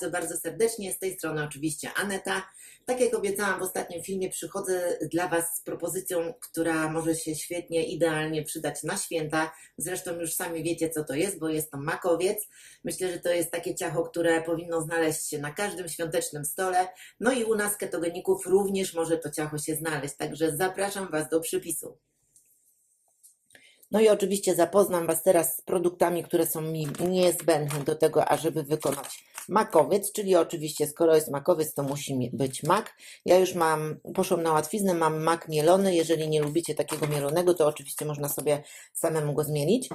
Bardzo, bardzo serdecznie. Z tej strony oczywiście Aneta. Tak jak obiecałam w ostatnim filmie, przychodzę dla Was z propozycją, która może się świetnie, idealnie przydać na święta. Zresztą już sami wiecie, co to jest, bo jest to makowiec. Myślę, że to jest takie ciacho, które powinno znaleźć się na każdym świątecznym stole. No i u nas ketogeników również może to ciacho się znaleźć. Także zapraszam Was do przypisu. No i oczywiście zapoznam Was teraz z produktami, które są mi niezbędne do tego, ażeby wykonać makowiec, czyli oczywiście skoro jest makowiec, to musi być mak. Ja już mam, poszłam na łatwiznę, mam mak mielony. Jeżeli nie lubicie takiego mielonego, to oczywiście można sobie samemu go zmielić.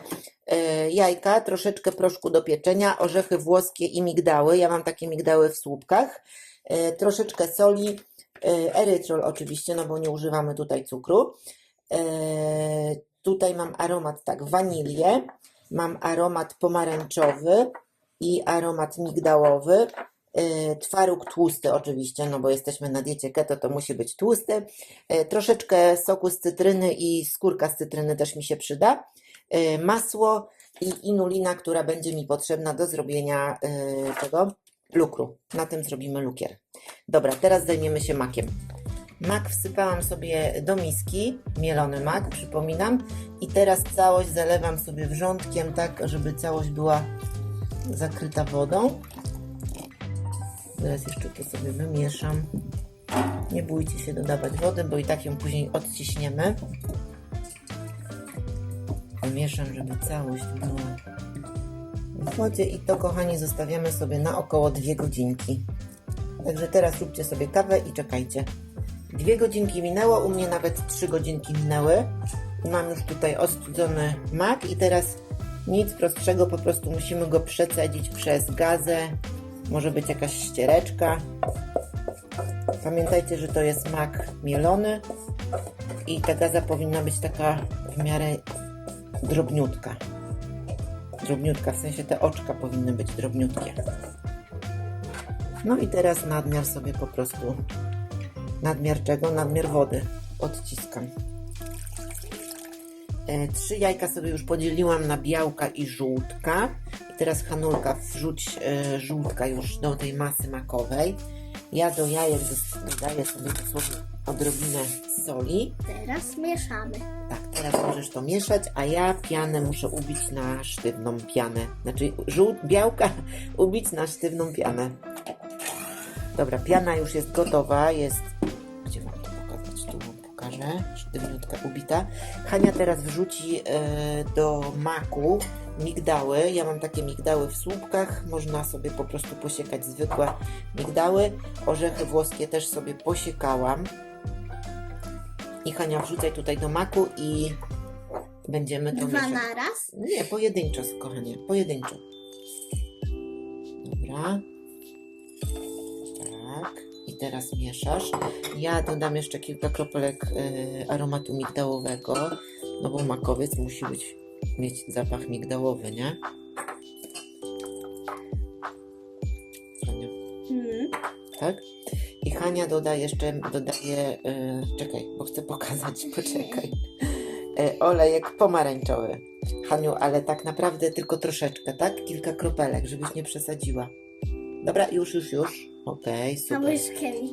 E, jajka, troszeczkę proszku do pieczenia, orzechy włoskie i migdały. Ja mam takie migdały w słupkach. E, troszeczkę soli, e, erytrol oczywiście, no bo nie używamy tutaj cukru. Tutaj mam aromat tak, wanilię, mam aromat pomarańczowy i aromat migdałowy. Yy, Twaróg tłusty oczywiście, no bo jesteśmy na diecie keto, to musi być tłusty. Yy, Troszeczkę soku z cytryny i skórka z cytryny też mi się przyda. Yy, Masło i inulina, która będzie mi potrzebna do zrobienia tego lukru. Na tym zrobimy lukier. Dobra, teraz zajmiemy się makiem. Mak wsypałam sobie do miski, mielony mak, przypominam. I teraz całość zalewam sobie wrzątkiem, tak żeby całość była zakryta wodą. Teraz jeszcze to sobie wymieszam. Nie bójcie się dodawać wody, bo i tak ją później odciśniemy. Wymieszam, żeby całość była w wodzie i to, kochani, zostawiamy sobie na około 2 godzinki. Także teraz róbcie sobie kawę i czekajcie. Dwie godzinki minęło, u mnie nawet trzy godzinki minęły. Mam już tutaj ostudzony mak i teraz nic prostszego, po prostu musimy go przecedzić przez gazę. Może być jakaś ściereczka. Pamiętajcie, że to jest mak mielony i ta gaza powinna być taka w miarę drobniutka. Drobniutka, w sensie te oczka powinny być drobniutkie. No i teraz nadmiar sobie po prostu Nadmiar czego? Nadmiar wody. Odciskam. E, trzy jajka sobie już podzieliłam na białka i żółtka. I teraz Hanulka wrzuć e, żółtka już do tej masy makowej. Ja do jajek dodaję sobie dosłownie odrobinę soli. Teraz mieszamy. Tak, teraz możesz to mieszać, a ja pianę muszę ubić na sztywną pianę. Znaczy żółt, białka ubić na sztywną pianę. Dobra, piana już jest gotowa, jest... wam pokażę. Sztywniutka ubita. Hania teraz wrzuci e, do maku migdały. Ja mam takie migdały w słupkach. Można sobie po prostu posiekać zwykłe migdały. Orzechy włoskie też sobie posiekałam. I Hania wrzucaj tutaj do maku i będziemy to Dwa na raz. Nie, pojedynczo, kochanie, pojedynczo. Dobra. I teraz mieszasz. Ja dodam jeszcze kilka kropelek y, aromatu migdałowego, no bo makowiec musi być, mieć zapach migdałowy, nie? Hania, Mm. Tak? I Hania doda jeszcze, dodaje, y, czekaj, bo chcę pokazać, poczekaj. Y, olejek pomarańczowy. Haniu, ale tak naprawdę tylko troszeczkę, tak? Kilka kropelek, żebyś nie przesadziła. Dobra, już, już, już. Okej, super.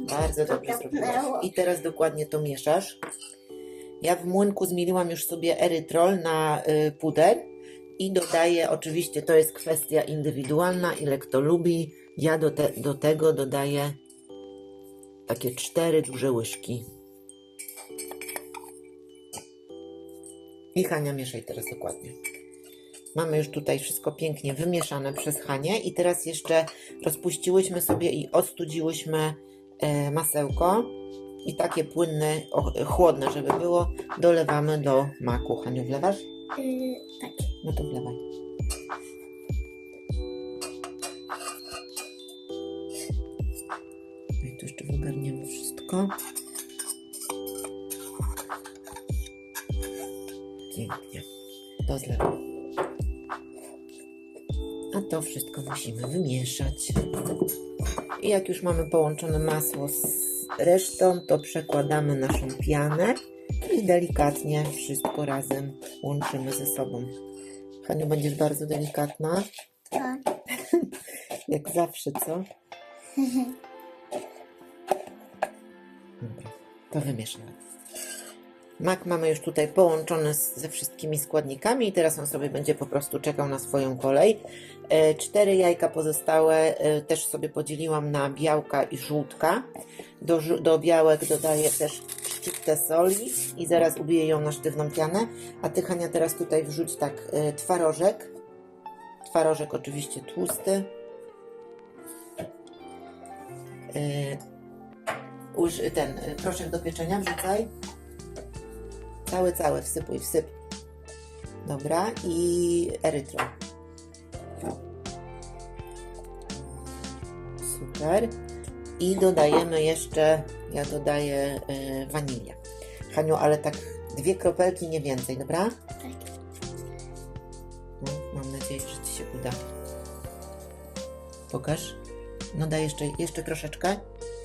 Bardzo dobrze zrobiłaś. I teraz dokładnie to mieszasz. Ja w młynku zmieliłam już sobie erytrol na y, puder i dodaję, oczywiście to jest kwestia indywidualna, ile kto lubi. Ja do, te, do tego dodaję takie cztery duże łyżki. I Hania mieszaj teraz dokładnie. Mamy już tutaj wszystko pięknie wymieszane przez Hanię i teraz jeszcze rozpuściłyśmy sobie i ostudziłyśmy e, masełko i takie płynne, chłodne, żeby było, dolewamy do maku. Haniu, wlewasz? Yy, tak. No to wlewaj. I tu jeszcze wygarniemy wszystko. Pięknie. To zlewam. A to wszystko musimy wymieszać. I jak już mamy połączone masło z resztą, to przekładamy naszą pianę i delikatnie wszystko razem łączymy ze sobą. Haniu, będziesz bardzo delikatna, Tak. jak zawsze, co? Dobra, to wymieszamy. Mak mamy już tutaj połączony z, ze wszystkimi składnikami i teraz on sobie będzie po prostu czekał na swoją kolej. E, cztery jajka pozostałe e, też sobie podzieliłam na białka i żółtka. Do, do białek dodaję też szczyptę soli i zaraz ubiję ją na sztywną pianę. A ty, Hania, teraz tutaj wrzuć tak e, twarożek. Twarożek oczywiście tłusty. E, ten e, proszek do pieczenia wrzucaj. Cały, cały, wsypuj, wsyp. Dobra, i erytro. Super. I dodajemy jeszcze, ja dodaję y, wanilię. Haniu, ale tak dwie kropelki, nie więcej, dobra? Tak. No, mam nadzieję, że Ci się uda. Pokaż. No daj jeszcze, jeszcze troszeczkę.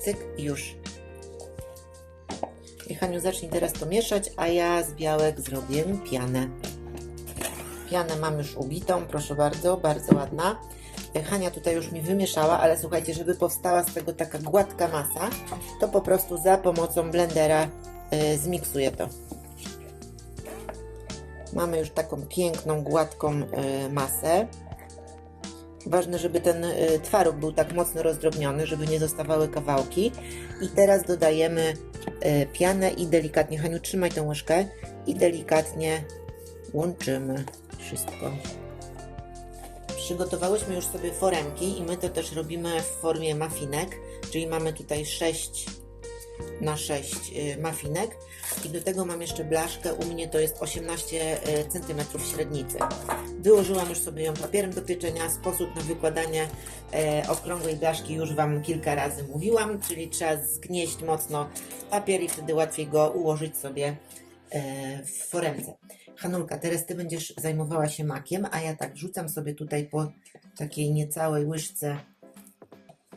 Cyk i już. I Haniu, zacznij teraz to mieszać, a ja z białek zrobię pianę. Pianę mam już ubitą, proszę bardzo, bardzo ładna. E, Hania tutaj już mi wymieszała, ale słuchajcie, żeby powstała z tego taka gładka masa, to po prostu za pomocą blendera y, zmiksuję to. Mamy już taką piękną, gładką y, masę. Ważne, żeby ten y, twaróg był tak mocno rozdrobniony, żeby nie zostawały kawałki. I teraz dodajemy y, pianę i delikatnie, Haniu, trzymaj tę łyżkę i delikatnie łączymy wszystko. Przygotowałyśmy już sobie foremki i my to też robimy w formie mafinek, czyli mamy tutaj 6 na 6 y, mafinek i do tego mam jeszcze blaszkę, u mnie to jest 18 cm średnicy. Wyłożyłam już sobie ją papierem do pieczenia, sposób na wykładanie e, okrągłej blaszki już Wam kilka razy mówiłam, czyli trzeba zgnieść mocno papier i wtedy łatwiej go ułożyć sobie w foremce. Hanulka, teraz Ty będziesz zajmowała się makiem, a ja tak wrzucam sobie tutaj po takiej niecałej łyżce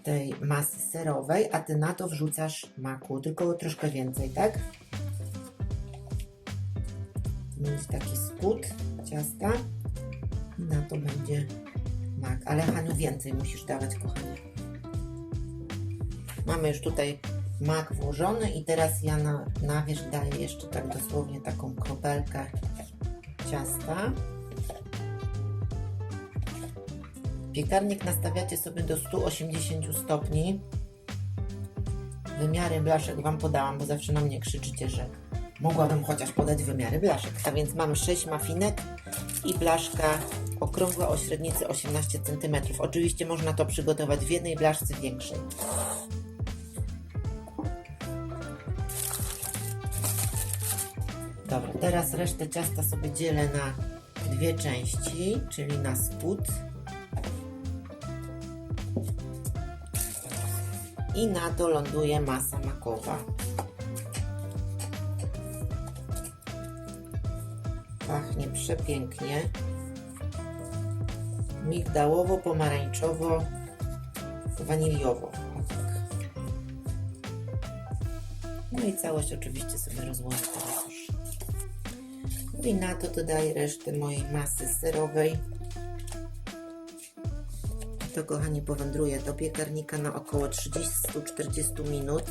tej masy serowej, a Ty na to wrzucasz maku, tylko troszkę więcej, tak? Będzie taki spód ciasta i na to będzie mak, ale Haniu więcej musisz dawać, kochanie. Mamy już tutaj mak włożony i teraz ja na, na wierzch daję jeszcze tak dosłownie taką kropelkę ciasta. Piekarnik nastawiacie sobie do 180 stopni. Wymiary blaszek Wam podałam, bo zawsze na mnie krzyczycie, że mogłabym chociaż podać wymiary blaszek. A więc mam 6 mafinek i blaszka okrągła o średnicy 18 cm. Oczywiście można to przygotować w jednej blaszce większej. Dobra, teraz resztę ciasta sobie dzielę na dwie części, czyli na spód i na to ląduje masa makowa. Pachnie przepięknie. Migdałowo, pomarańczowo, waniliowo. Tak. No i całość oczywiście sobie rozłożę. No i na to dodaję resztę mojej masy serowej. To kochani powędruje do piekarnika na około 30-40 minut.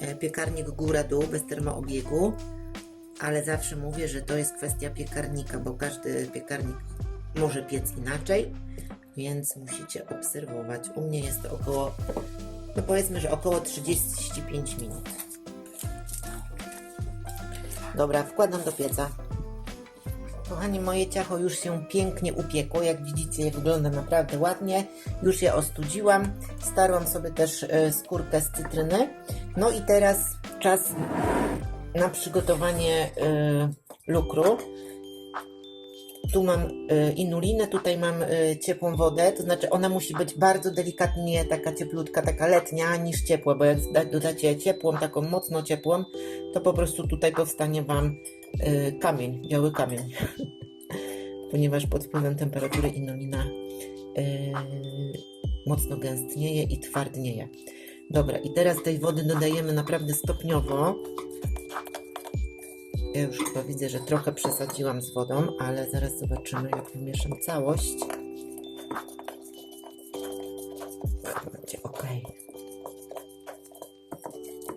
E, Piekarnik góra-dół bez termoobiegu, ale zawsze mówię, że to jest kwestia piekarnika, bo każdy piekarnik może piec inaczej, więc musicie obserwować. U mnie jest to około, no powiedzmy, że około 35 minut. Dobra, wkładam do pieca. Kochani, moje ciacho już się pięknie upiekło. Jak widzicie, wygląda naprawdę ładnie. Już je ostudziłam. Starłam sobie też e, skórkę z cytryny. No i teraz czas na przygotowanie e, lukru. Tu mam e, inulinę, tutaj mam e, ciepłą wodę, to znaczy ona musi być bardzo delikatnie taka cieplutka, taka letnia niż ciepła, bo jak dodacie ciepłą, taką mocno ciepłą, to po prostu tutaj powstanie Wam e, kamień, biały kamień. ponieważ pod wpływem temperatury inulina mocno gęstnieje i twardnieje. Dobra, i teraz tej wody dodajemy naprawdę stopniowo. Ja już chyba widzę, że trochę przesadziłam z wodą, ale zaraz zobaczymy, jak wymieszam całość. Chyba będzie ok.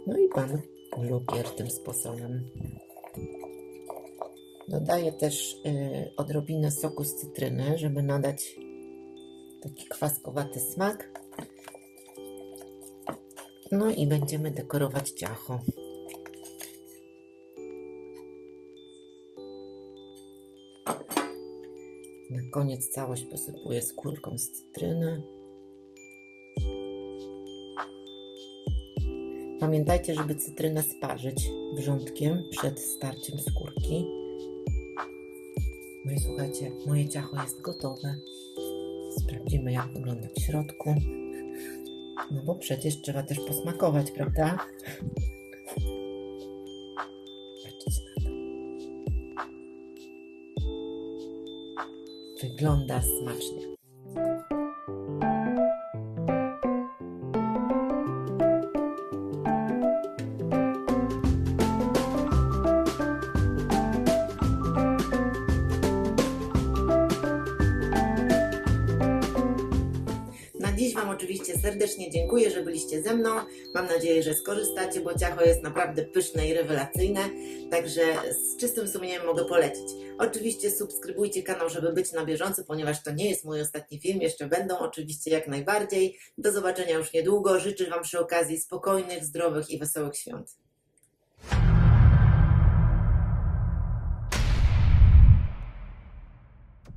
No i pan lubier tym sposobem. Dodaję też y, odrobinę soku z cytryny, żeby nadać taki kwaskowaty smak. No i będziemy dekorować ciacho. Na koniec całość posypuję skórką z cytryny. Pamiętajcie, żeby cytrynę sparzyć wrzątkiem przed starciem skórki. No i słuchajcie, moje ciacho jest gotowe. Sprawdzimy, jak wygląda w środku. No bo przecież trzeba też posmakować, prawda? Wygląda smacznie. Serdecznie dziękuję, że byliście ze mną. Mam nadzieję, że skorzystacie, bo ciacho jest naprawdę pyszne i rewelacyjne. Także z czystym sumieniem mogę polecić. Oczywiście subskrybujcie kanał, żeby być na bieżąco, ponieważ to nie jest mój ostatni film. Jeszcze będą oczywiście jak najbardziej. Do zobaczenia już niedługo. Życzę Wam przy okazji spokojnych, zdrowych i wesołych świąt.